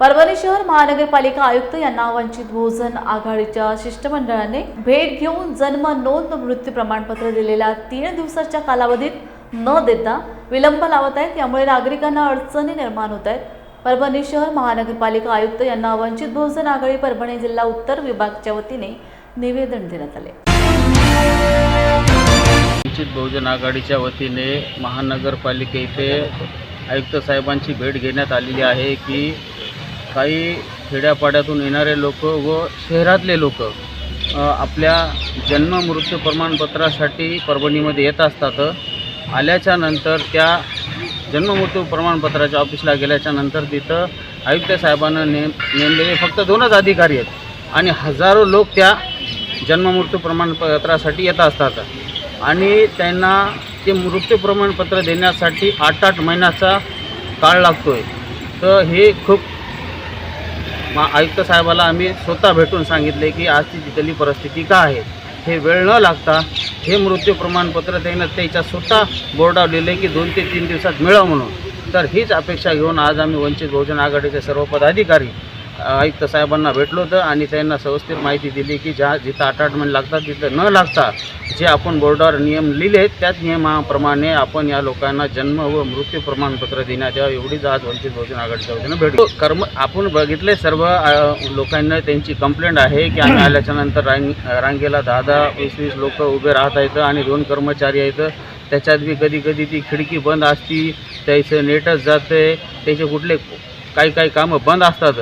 परभणी शहर महानगरपालिका आयुक्त यांना वंचित बहुजन आघाडीच्या शिष्टमंडळाने भेट घेऊन जन्म नोंद मृत्यू प्रमाणपत्र दिलेल्या तीन दिवसाच्या कालावधीत न देता विलंब लावत आहेत. यामुळे नागरिकांना अडचणी निर्माण होत आहेत. परभणी शहर महानगरपालिका आयुक्त यांना वंचित बहुजन आघाडी परभणी जिल्हा उत्तर विभागच्या वतीने निवेदन देण्यात आले. वंचित बहुजन आघाडीच्या वतीने महानगरपालिके आयुक्त साहेबांची भेट घेण्यात आलेली आहे की काही खेड्यापाड्यातून येणारे लोक व शहरातले लोक आपल्या जन्म मृत्यू प्रमाणपत्रासाठी परभणीमध्ये येत असतात. आल्याच्यानंतर त्या जन्म मृत्यू प्रमाणपत्राच्या ऑफिसला गेल्याच्यानंतर तिथं आयुक्त साहेबांना नेम नेमलेले फक्त दोनच अधिकारी आहेत आणि हजारो लोक त्या जन्ममृत्यू प्रमाणपत्रासाठी येत असतात. आणि त्यांना ते मृत्यू प्रमाणपत्र देण्यासाठी आठ आठ महिन्याचा काळ लागतो आहे तर हे खूप मा आयुक्त साहेबाला आम्ही स्वतः भेटून सांगितले की आजची तिथली परिस्थिती का आहे हे वेळ न लागता हे मृत्यू प्रमाणपत्र त्यांना त्याच्या स्वतः बोर्डावर लिहिले की दोन ते तीन दिवसात मिळावं म्हणून. तर हीच अपेक्षा घेऊन आज आम्ही वंचित बहुजन आघाडीचे सर्व पदाधिकारी आयुक्त साहेबांना भेटलो होतं आणि त्यांना व्यवस्थित माहिती दिली की ज्या जिथं आठ आठ महिने लागतात तिथं न लागता जे आपण बोर्डावर नियम लिहिले आहेत त्याच नियमाप्रमाणे आपण या लोकांना जन्म व मृत्यू प्रमाणपत्र देण्यात यावं एवढीच आज वंचित बहुजन आघाडीच्या वतीनं भेटतो कर्म आपण बघितले सर्व लोकांना त्यांची कंप्लेंट आहे की आम्ही आल्याच्यानंतर रांग रांगेला दहा दहा वीस वीस लोक उभे राहत आहेत आणि दोन कर्मचारी आहेत. त्याच्यात बी कधी कधी ती खिडकी बंद असती त्याचं नेटच जाते त्याचे कुठले काही काही कामं बंद असतात.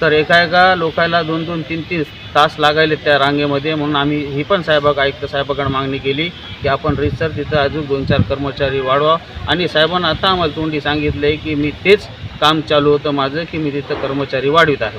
तर एका एका लोकायला दोन दोन तीन तीन तास लागायले त्या रांगेमध्ये. म्हणून आम्ही ही पण साहेबाग आयुक्त साहेबाकडे मागणी केली की आपण रिसर तिथं अजून दोन चार कर्मचारी वाढवा. आणि साहेबांना आता आम्हाला तोंडी सांगितलं आहे की मी तेच काम चालू होतं माझं की मी तिथं कर्मचारी वाढवित आहे